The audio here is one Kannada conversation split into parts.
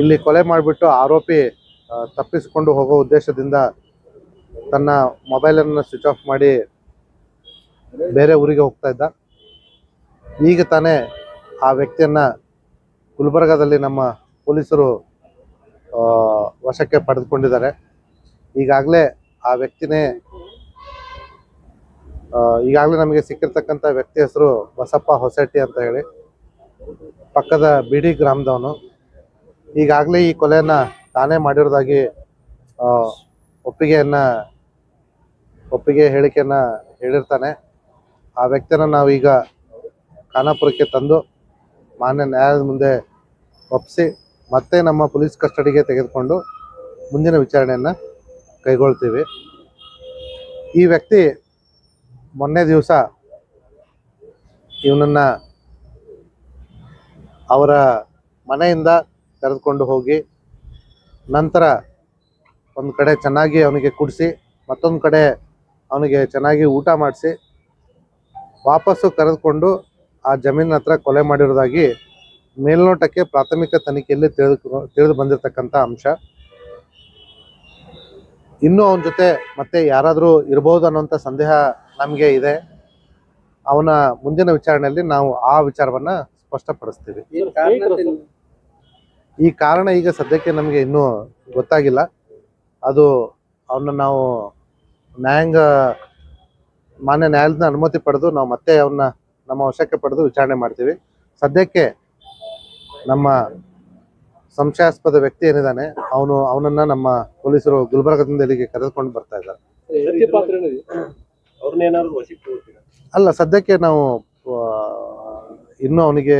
ಇಲ್ಲಿ ಕೊಲೆ ಮಾಡಿಬಿಟ್ಟು ಆರೋಪಿ ತಪ್ಪಿಸಿಕೊಂಡು ಹೋಗೋ ಉದ್ದೇಶದಿಂದ ತನ್ನ ಮೊಬೈಲನ್ನು ಸ್ವಿಚ್ ಆಫ್ ಮಾಡಿ ಬೇರೆ ಊರಿಗೆ ಹೋಗ್ತಾ ಇದ್ದ. ಈಗ ತಾನೇ ಆ ವ್ಯಕ್ತಿಯನ್ನ ಗುಲ್ಬರ್ಗಾದಲ್ಲಿ ನಮ್ಮ ಪೊಲೀಸರು ವಶಕ್ಕೆ ಪಡೆದುಕೊಂಡಿದ್ದಾರೆ. ಈಗಾಗಲೇ ಆ ವ್ಯಕ್ತಿನೇ ಈಗಾಗಲೇ ನಮಗೆ ಸಿಕ್ಕಿರ್ತಕ್ಕಂಥ ವ್ಯಕ್ತಿ ಹೆಸರು ಬಸಪ್ಪ ಹೊಸಟ್ಟಿ ಅಂತ ಹೇಳಿ, ಪಕ್ಕದ ಬಿಡಿ ಗ್ರಾಮದವನು. ಈಗಾಗಲೇ ಈ ಕೊಲೆಯನ್ನ ತಾನೇ ಮಾಡಿರೋದಾಗಿ ಒಪ್ಪಿಗೆಯನ್ನ, ಒಪ್ಪಿಗೆ ಹೇಳಿಕೆಯನ್ನ ಹೇಳಿರ್ತಾನೆ. ಆ ವ್ಯಕ್ತಿಯನ್ನ ನಾವೀಗ ಖಾನಾಪುರಕ್ಕೆ ತಂದು ಮಾನ್ಯ ನ್ಯಾಯಾಲಯದ ಮುಂದೆ ಒಪ್ಪಿಸಿ, ಮತ್ತೆ ನಮ್ಮ ಪೊಲೀಸ್ ಕಸ್ಟಡಿಗೆ ತೆಗೆದುಕೊಂಡು ಮುಂದಿನ ವಿಚಾರಣೆಯನ್ನು ಕೈಗೊಳ್ತೀವಿ. ಈ ವ್ಯಕ್ತಿ ಮೊನ್ನೆ ದಿವಸ ಇವನನ್ನು ಅವರ ಮನೆಯಿಂದ ಕರೆದುಕೊಂಡು ಹೋಗಿ ನಂತರ ಒಂದು ಕಡೆ ಚೆನ್ನಾಗಿ ಅವನಿಗೆ ಕುಡಿಸಿ, ಮತ್ತೊಂದು ಕಡೆ ಅವನಿಗೆ ಚೆನ್ನಾಗಿ ಊಟ ಮಾಡಿಸಿ ವಾಪಸ್ಸು ಕರೆದುಕೊಂಡು ಆ ಜಮೀನಿನ ಹತ್ರ ಕೊಲೆ ಮಾಡಿರೋದಾಗಿ ಮೇಲ್ನೋಟಕ್ಕೆ ಪ್ರಾಥಮಿಕ ತನಿಖೆಯಲ್ಲಿ ತಿಳಿದು ತಿಳಿದು ಬಂದಿರತಕ್ಕಂಥ ಅಂಶ. ಇನ್ನೂ ಅವನ ಜೊತೆ ಮತ್ತೆ ಯಾರಾದರೂ ಇರಬಹುದು ಅನ್ನೋಂಥ ಸಂದೇಹ ನಮಗೆ ಇದೆ. ಅವನ ಮುಂದಿನ ವಿಚಾರಣೆಯಲ್ಲಿ ನಾವು ಆ ವಿಚಾರವನ್ನು ಸ್ಪಷ್ಟಪಡಿಸ್ತೀವಿ. ಈ ಕಾರಣ ಈಗ ಸದ್ಯಕ್ಕೆ ನಮಗೆ ಇನ್ನೂ ಗೊತ್ತಾಗಿಲ್ಲ. ಅದು ಅವನ್ನ ನಾವು ನ್ಯಾಯಾಂಗ ಮಾನ್ಯ ನ್ಯಾಯಾಲಯದ ಅನುಮತಿ ಪಡೆದು ನಾವು ಮತ್ತೆ ಅವನ್ನ ನಮ್ಮ ವಶಕ್ಕೆ ಪಡೆದು ವಿಚಾರಣೆ ಮಾಡ್ತೀವಿ. ಸದ್ಯಕ್ಕೆ ನಮ್ಮ ಸಂಶಯಾಸ್ಪದ ವ್ಯಕ್ತಿ ಏನಿದ್ದಾನೆ ಅವನು ಅವನನ್ನ ನಮ್ಮ ಪೊಲೀಸರು ಗುಲ್ಬರ್ಗದಿಂದ ಇಲ್ಲಿಗೆ ಕರೆದುಕೊಂಡು ಬರ್ತಾ ಇದ್ದಾರೆ. ಅಲ್ಲ ಸದ್ಯಕ್ಕೆ ನಾವು ಇನ್ನೂ ಅವನಿಗೆ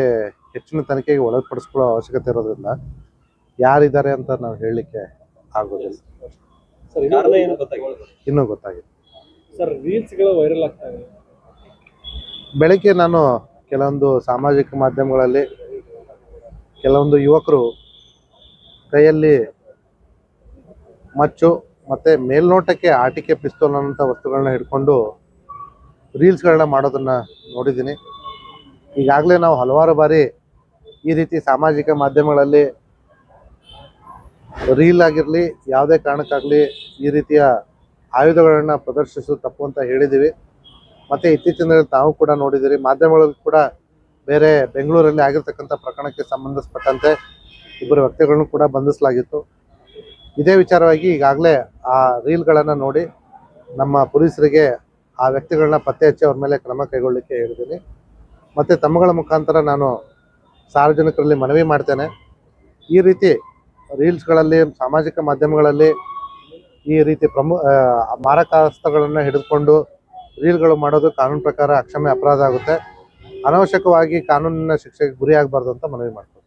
ಹೆಚ್ಚಿನ ತನಿಖೆಗೆ ಒಳಪಡಿಸ್ಕೊಳ್ಳೋ ಅವಶ್ಯಕತೆ ಇರೋದ್ರಿಂದ ಯಾರಿದ್ದಾರೆ ಅಂತ ನಾವು ಹೇಳಲಿಕ್ಕೆ ಆಗೋದಿಲ್ಲ. ಇನ್ನೂ ಗೊತ್ತಾಗಿದೆ? ಸರ್ ರೀಲ್ಸ್ಗಳು ವೈರಲ್ ಬೆಳಗ್ಗೆ ನಾನು ಕೆಲವೊಂದು ಸಾಮಾಜಿಕ ಮಾಧ್ಯಮಗಳಲ್ಲಿ ಕೆಲವೊಂದು ಯುವಕರು ಕೈಯಲ್ಲಿ ಮಚ್ಚು ಮತ್ತು ಮೇಲ್ನೋಟಕ್ಕೆ ಆಟಿಕೆ ಪಿಸ್ತೋಲ್ ಅನ್ನೋಂಥ ವಸ್ತುಗಳನ್ನ ಹಿಡ್ಕೊಂಡು ರೀಲ್ಸ್ಗಳನ್ನ ಮಾಡೋದನ್ನ ನೋಡಿದ್ದೀನಿ. ಈಗಾಗಲೇ ನಾವು ಹಲವಾರು ಬಾರಿ ಈ ರೀತಿ ಸಾಮಾಜಿಕ ಮಾಧ್ಯಮಗಳಲ್ಲಿ ರೀಲ್ ಆಗಿರಲಿ, ಯಾವುದೇ ಕಾರಣಕ್ಕಾಗಲಿ ಈ ರೀತಿಯ ಆಯುಧಗಳನ್ನು ಪ್ರದರ್ಶಿಸೋದು ತಪ್ಪು ಅಂತ ಹೇಳಿದ್ದೀವಿ ಮತ್ತು ಇತ್ತೀಚಿನ ತಾವು ಕೂಡ ನೋಡಿದ್ದೀರಿ ಮಾಧ್ಯಮಗಳಲ್ಲಿ ಕೂಡ ಬೇರೆ ಬೆಂಗಳೂರಲ್ಲಿ ಆಗಿರ್ತಕ್ಕಂಥ ಪ್ರಕರಣಕ್ಕೆ ಸಂಬಂಧಿಸಪಟ್ಟಂತೆ ಇಬ್ಬರು ವ್ಯಕ್ತಿಗಳನ್ನು ಕೂಡ ಬಂಧಿಸಲಾಗಿತ್ತು. ಇದೇ ವಿಚಾರವಾಗಿ ಈಗಾಗಲೇ ಆ ರೀಲ್ಗಳನ್ನು ನೋಡಿ ನಮ್ಮ ಪೊಲೀಸರಿಗೆ ಆ ವ್ಯಕ್ತಿಗಳನ್ನ ಪತ್ತೆ ಹಚ್ಚಿ ಅವ್ರ ಮೇಲೆ ಕ್ರಮ ಕೈಗೊಳ್ಳಲಿಕ್ಕೆ ಹೇಳಿದ್ದೀನಿ. ಮತ್ತು ತಮ್ಮಗಳ ಮುಖಾಂತರ ನಾನು ಸಾರ್ವಜನಿಕರಲ್ಲಿ ಮನವಿ ಮಾಡ್ತೇನೆ. ಈ ರೀತಿ ರೀಲ್ಸ್ಗಳಲ್ಲಿ, ಸಾಮಾಜಿಕ ಮಾಧ್ಯಮಗಳಲ್ಲಿ ಈ ರೀತಿ ಪ್ರಮು ಮಾರಕಾಸ್ತ್ರಗಳನ್ನು ಹಿಡಿದುಕೊಂಡು ರೀಲ್ಗಳು ಮಾಡೋದು ಕಾನೂನು ಪ್ರಕಾರ ಅಕ್ಷಮ್ಯ ಅಪರಾಧ ಆಗುತ್ತೆ. ಅನವಶ್ಯಕವಾಗಿ ಕಾನೂನಿನ ಶಿಕ್ಷೆಗೆ ಗುರಿಯಾಗಬಾರ್ದು ಅಂತ ಮನವಿ ಮಾಡ್ತೀನಿ